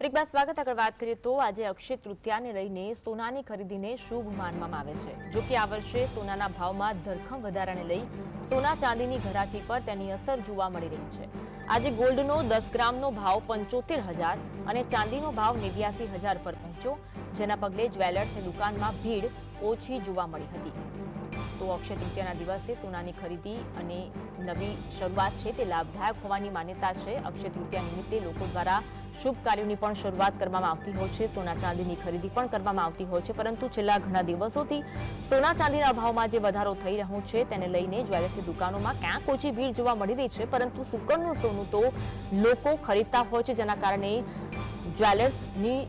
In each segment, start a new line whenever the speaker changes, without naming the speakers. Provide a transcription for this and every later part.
એક બાદ સ્વાગત આગળ વાત કરીએ તો આજે અક્ષય તૃતીયાને લઈને સોનાની ખરીદીને શુભ માનવામાં આવે છે. જો કે આ વર્ષે સોનાના ભાવમાં ધરખમ વધારાને લઈ સોના ચાંદીની ઘરાકી પર તેની અસર જોવા મળી રહી છે. આજે ગોલ્ડનો દસ ગ્રામનો ભાવ પંચોતેર હજાર અને ચાંદીનો ભાવ નેવ્યાસી હજાર પર પહોંચ્યો, જેના પગલે જ્વેલર્સની દુકાનમાં ભીડ ઓછી જોવા મળી હતી. તો અક્ષય તૃતીયાના દિવસે સોનાની ખરીદી અને નવી શરૂઆત છે તે લાભદાયક હોવાની માન્યતા છે અક્ષય તૃતીયા નિમિત્તે લોકો દ્વારા શુભ કાર્યોની પણ શરૂઆત કરવામાં આવતી હોય છે. સોના ચાંદીની ખરીદી પણ કરવામાં આવતી હોય છે. પરંતુ છેલ્લા ઘણા દિવસોથી સોના ચાંદીના ભાવમાં જે વધારો થઈ રહ્યો છે તેને લઈને જ્વેલર્સની દુકાનોમાં ક્યાંક ઓછી ભીડ જોવા મળી રહી છે. પરંતુ સુકનનું સોનું તો લોકો ખરીદતા હોય છે, જેના કારણે જ્વેલર્સની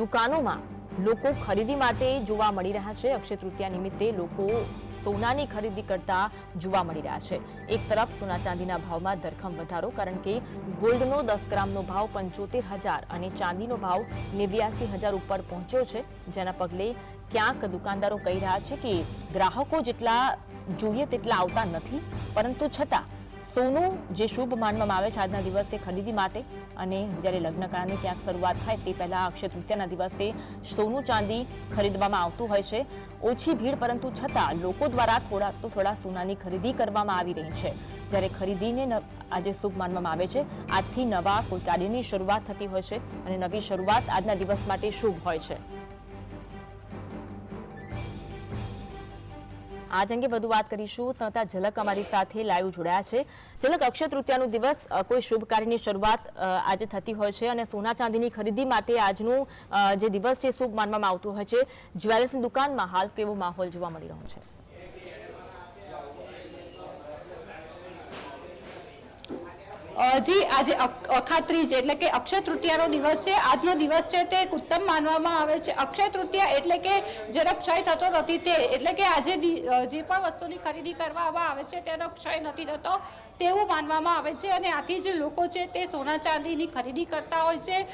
દુકાનોમાં લોકો ખરીદી માટે જોવા મળી રહ્યા છે. અક્ષય તૃતીયા નિમિત્તે લોકો સોનાની ખરીદી કરતા જોવા મળી રહ્યા છે. એક તરફ સોના ચાંદીના ભાવમાં ધરખમ વધારો, કારણ કે ગોલ્ડનો દસ ગ્રામનો ભાવ પંચોતેર હજાર અને ચાંદીનો ભાવ નેવ્યાસી હજાર ઉપર પહોંચ્યો છે. જેના પગલે ક્યાંક દુકાનદારો કહી રહ્યા છે કે ગ્રાહકો જેટલા જોઈએ તેટલા આવતા નથી, પરંતુ છતાં સોનું જે શુભ માનવામાં આવે છે આજના દિવસે ખરીદી માટે અને જ્યારે લગ્નકાળની ક્યાંક શરૂઆત થાય તે પહેલાં અક્ષય તૃતીયાના દિવસે સોનું ચાંદી ખરીદવામાં આવતું હોય છે. ઓછી ભીડ પરંતુ છતાં લોકો દ્વારા થોડા તો થોડા સોનાની ખરીદી કરવામાં આવી રહી છે. જ્યારે ખરીદીને આજે શુભ માનવામાં આવે છે. આજથી નવા કોઈ કાર્યની શરૂઆત થતી હોય છે અને નવી શરૂઆત આજના દિવસ માટે શુભ હોય છે. આજ અંગે વધુ વાત કરીશું. સંતા ઝલક અમારી સાથે લાઈવ જોડાયા છે. ઝલક અક્ષય તૃતીયાનો દિવસ કોઈ શુભ કાર્યની શરૂઆત આજે થતી હોય છે અને સોના ચાંદીની ખરીદી માટે આજનું જે દિવસ છે, શુભ માનવામાં આવતું હોય છે. જ્વેલર્સની દુકાનમાં હાલ કેવો માહોલ જોવા મળી રહ્યો છે?
જી, આજે અખાત્રીજ એટલે કે અક્ષય તૃતીયાનો દિવસ છે. આજનો દિવસ છે તે એક ઉત્તમ માનવામાં આવે છે. અક્ષય તૃતીયા એટલે કે જેનો ક્ષય થતો નથી તે, એટલે કે આજે જે પણ વસ્તુની ખરીદી કરવામાં આવે છે તેનો ક્ષય નથી થતો તેવું માનવામાં આવે છે. અને આથી જે લોકો છે તે સોના ચાંદીની ખરીદી કરતા હોય છે.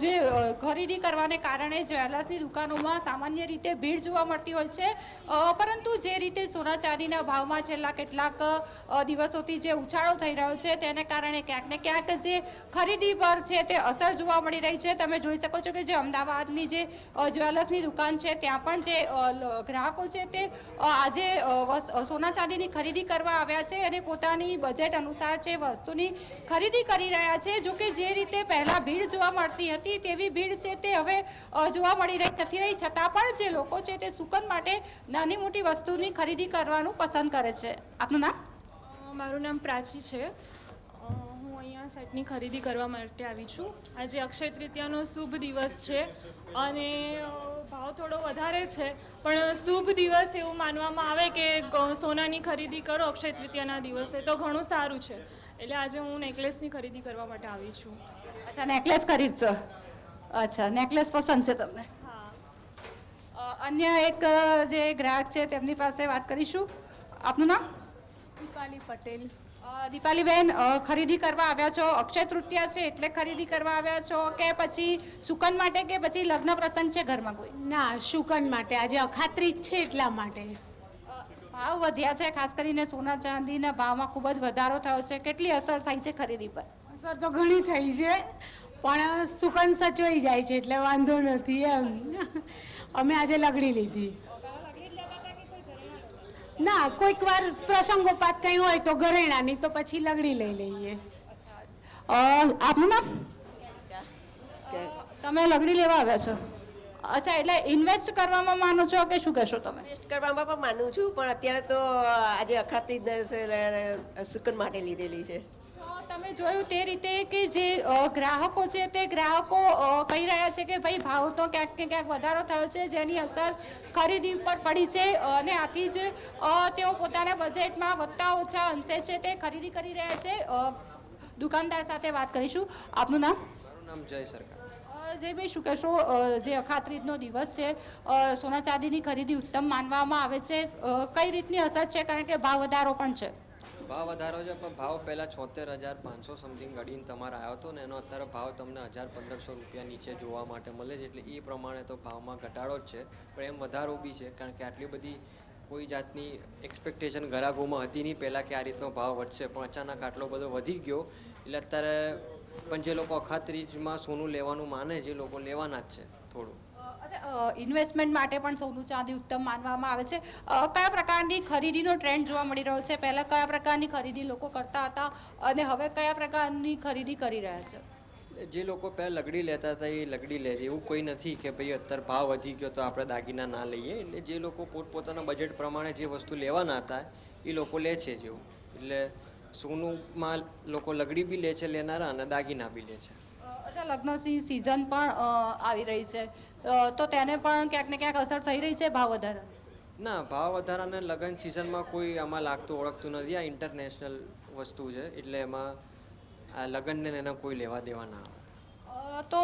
જે ખરીદી કરવાને કારણે જ્વેલર્સની દુકાનોમાં સામાન્ય રીતે ભીડ જોવા મળતી હોય છે. પરંતુ જે રીતે સોના ચાંદીના ભાવમાં છેલ્લા કેટલાક દિવસોથી જે ઉછાળો થઈ રહ્યો છે, તેને કારણે ક્યાંક ને ક્યાંક જે ખરીદી પર છે તે અસર જોવા મળી રહી છે. તમે જોઈ શકો છો કે જે અમદાવાદની જે જ્વેલર્સની દુકાન છે, ત્યાં પણ જે ગ્રાહકો છે તે આજે સોના ચાંદીની ખરીદી કરવા આવ્યા છે અને પોતાની બજેટ અનુસાર છે વસ્તુની ખરીદી કરી રહ્યા છે. જો કે જે રીતે પહેલા ભીડ જોવા મળતી હતી તેવી ભીડ છે તે હવે જોવા મળી રહી નથી રહી. છતાં પણ જે લોકો છે તે સુકન માટે નાની મોટી વસ્તુની ખરીદી કરવાનું પસંદ કરે છે. આપનું નામ?
મારું નામ પ્રાચી છે. અહીંયા સેટની ખરીદી કરવા માટે આવી છું. આજે અક્ષય તૃતીયાનો શુભ દિવસ છે અને ભાવ થોડો વધારે છે પણ શુભ દિવસ એવું માનવામાં આવે કે સોનાની ખરીદી કરો અક્ષય તૃતીયાના દિવસે તો ઘણું સારું છે. એટલે આજે હું નેકલેસની ખરીદી કરવા માટે આવી છું.
અચ્છા નેકલેસ ખરીદશો? અચ્છા નેકલેસ પસંદ છે તમને?
હા.
અન્ય એક જે ગ્રાહક છે તેમની પાસે વાત કરીશું. આપનું નામ?
દીપાલી પટેલ.
દીપાલીબેન ખરીદી કરવા આવ્યા છો? અક્ષય તૃતીયા છે એટલે ખરીદી કરવા આવ્યા છો કે પછી સુકન માટે કે પછી લગ્ન પ્રસંગ છે ઘરમાં કોઈ?
ના શુકન માટે. આજે અખાત્રીજ છે એટલા માટે.
ભાવ વધ્યા છે ખાસ કરીને સોના ચાંદીના ભાવમાં ખૂબ જ વધારો થયો છે. કેટલી અસર થઈ છે ખરીદી પર?
અસર તો ઘણી થઈ છે પણ સુકન સચવાઈ જાય છે એટલે વાંધો નથી એમ. અમે આજે લગડી લીધી. ના કોઈક વાર પ્રસંગોપાત કંઈ હોય તો ઘરેણાની તો પછી લગડી લઈ લઈએ.
આપનું નામ? તમે લગડી લેવા આવ્યા છો? અચ્છા એટલે ઇન્વેસ્ટ કરવામાં માનો છો કે શું કહેશો તમે?
ઇન્વેસ્ટ કરવામાં પણ માનું છું પણ અત્યારે તો આજે અખાત્રી સુકન માટે લીધેલી છે.
તમે જોયું તે રીતે કે જે ગ્રાહકો છે તે ગ્રાહકો કહી રહ્યા છે કે ભાઈ ભાવ તો ક્યાંક ને ક્યાંક વધારો થયો છે જેની અસર ખરીદી પર પડી છે અને આથી જ તેઓ પોતાના બજેટમાં વધતા ઓછા અંશે છે તે ખરીદી કરી રહ્યા છે. દુકાનદાર સાથે વાત કરીશું. આપનું નામ?
મારું નામ જય સરકાર.
જે ભાઈ શું કહેશો જે અખાત્રીજનો દિવસ છે સોના ચાંદીની ખરીદી ઉત્તમ માનવામાં આવે છે. કઈ રીતની અસર છે? કારણ કે ભાવ વધારો પણ છે.
ભાવ વધારો છે, પણ ભાવ પહેલાં છોતેર હજાર પાંચસો સમથિંગ ઘડીને તમારે આવ્યો હતો ને, એનો અત્યારે ભાવ તમને હજાર પંદરસો રૂપિયા નીચે જોવા માટે મળે છે, એટલે એ પ્રમાણે તો ભાવમાં ઘટાડો જ છે. પણ એમ વધારો બી છે, કારણ કે આટલી બધી કોઈ જાતની એક્સપેક્ટેશન ગ્રાહકોમાં હતી નહીં, પહેલાં કે આ રીતનો ભાવ વધશે, પણ અચાનક આટલો બધો વધી ગયો, એટલે અત્યારે પણ જે લોકો અખાત્રીજમાં સોનું લેવાનું માને છે, એ લોકો લેવાના જ છે, થોડું.
ઇન્વેસ્ટમેન્ટ માટે પણ સોનું ચાંદી ઉત્તમ માનવામાં આવે છે. કયા પ્રકારની ખરીદીનો ટ્રેન્ડ જોવા મળી રહ્યો છે? પહેલા કયા પ્રકારની ખરીદી લોકો કરતા હતા અને હવે કયા પ્રકારની ખરીદી કરી રહ્યા છે?
જે લોકો પહેલાં લગડી લેતા હતા એ લગડી લે એવું કોઈ નથી કે ભાઈ અત્યારે ભાવ વધી ગયો તો આપણે દાગીના ના લઈએ. એટલે જે લોકો પોતપોતાના બજેટ પ્રમાણે જે વસ્તુ લેવાના હતા એ લોકો લે છે જેવું. એટલે સોનુંમાં લોકો લગડી બી લે છે, લેનારા અને દાગીના બી લે છે.
અચ્છા લગ્નની સિઝન પણ આવી રહી છે. તો તેને પણ ક્યાંક ને ક્યાંક અસર થઈ રહી છે ભાવ વધારા
ના, ભાવ વધારાને લગ્ન સિઝનમાં કોઈ આમાં લાગતું ઓળખતું નથી. આ ઇન્ટરનેશનલ વસ્તુ છે. એટલે એમાં આ લગ્નને એના કોઈ લેવા દેવા ના આવે.
તો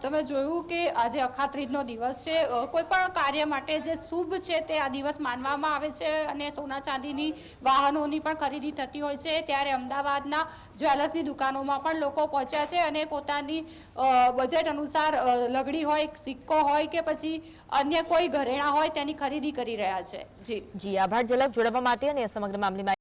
તમે જોયું કે આજે અખાત્રીજનો દિવસ છે. કોઈ પણ કાર્ય માટે જે શુભ છે તે આ દિવસ માનવામાં આવે છે અને સોના ચાંદીની વાહનોની પણ ખરીદી થતી હોય છે. ત્યારે અમદાવાદના જ્વેલર્સની દુકાનોમાં પણ લોકો પહોંચ્યા છે અને પોતાની બજેટ અનુસાર લગડી હોય, સિક્કો હોય કે પછી અન્ય કોઈ ઘરેણા હોય તેની ખરીદી કરી રહ્યા છે. જી.
જી, આભાર. ઝલક જોડાવા માટે અને સમગ્ર મામલે